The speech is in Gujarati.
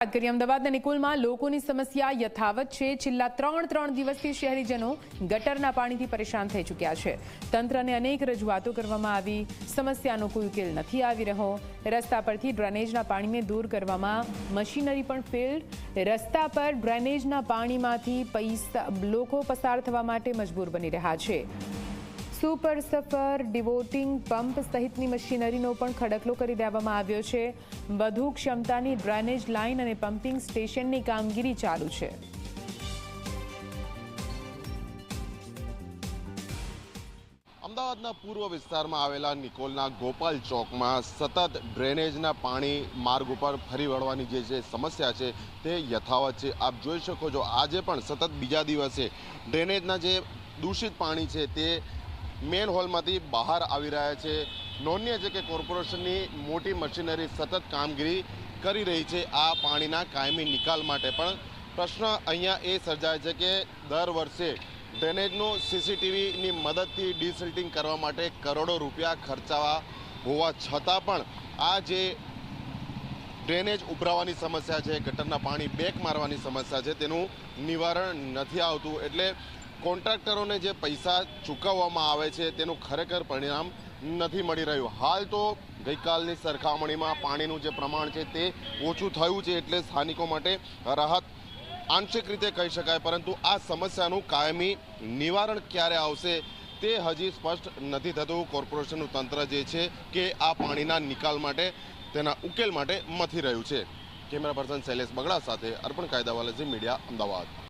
વાત અમદાવાદના નિકોલમાં લોકોની સમસ્યા યથાવત છે. છેલ્લા ત્રણ ત્રણ દિવસથી શહેરીજનો ગટરના પાણીથી પરેશાન થઈ ચૂક્યા છે. તંત્રને અનેક રજૂઆતો કરવામાં આવી. સમસ્યાનો કોઈ ઉકેલ નથી આવી રહ્યો. રસ્તા પરથી ડ્રેનેજના પાણીને દૂર કરવામાં મશીનરી પણ ફેલ્ડ. રસ્તા પર ડ્રેનેજના પાણીમાંથી પૈસા લોકો પસાર થવા માટે મજબૂર બની રહ્યા છે. સુપર સફર ડિવોટિંગ પંપ સહિતની મશીનરીનો પણ ખડકલો કરી દેવામાં આવ્યો છે. વધુ ક્ષમતાની ડ્રેનેજ લાઇન અને પમ્પિંગ સ્ટેશનની કામગીરી ચાલુ છે. અમદાવાદના પૂર્વ વિસ્તારમાં આવેલા નિકોલના ગોપાલ ચોકમાં સતત ડ્રેનેજના પાણી માર્ગ ઉપર ફરી વળવાની જે જે સમસ્યા છે તે યથાવત છે. આપ જોઈ શકો છો આજે પણ સતત બીજા દિવસે ડ્રેનેજના જે દૂષિત પાણી છે તે મેન હોલમાંથી બહાર આવી રહ્યા છે. નોંધનીય છે કે કોર્પોરેશનની મોટી મશીનરી સતત કામગીરી કરી રહી છે. આ પાણીના કાયમી નિકાલ માટે પણ પ્રશ્ન અહીંયા એ સર્જાય છે કે દર વર્ષે ડ્રેનેજનું સીસીટીવીની મદદથી ડિસિલ્ટિંગ કરવા માટે કરોડો રૂપિયા ખર્ચાવા હોવા છતાં પણ આ જે ડ્રેનેજ ઉભરાવાની સમસ્યા છે, ગટરના પાણી બેક મારવાની સમસ્યા છે, તેનું નિવારણ નથી આવતું. એટલે કોન્ટ્રાક્ટરોને જે પૈસા ચૂકવવામાં આવે છે તેનું ખરેખર પરિણામ નથી મળી રહ્યું. હાલ તો ગઈકાલની સરખામણીમાં પાણીનું જે પ્રમાણ છે તે ઓછું થયું છે એટલે સ્થાનિકો માટે રાહત આંશિક રીતે કહી શકાય, પરંતુ આ સમસ્યાનું કાયમી નિવારણ ક્યારે આવશે તે હજી સ્પષ્ટ નથી થતું. કોર્પોરેશનનું તંત્ર જે છે કે આ પાણીના નિકાલ માટે, તેના ઉકેલ માટે મથી રહ્યું છે. કેમેરા પર્સન શૈલેષ બગડા સાથે અર્પણ કાયદાવાલાજી મીડિયા, અમદાવાદ.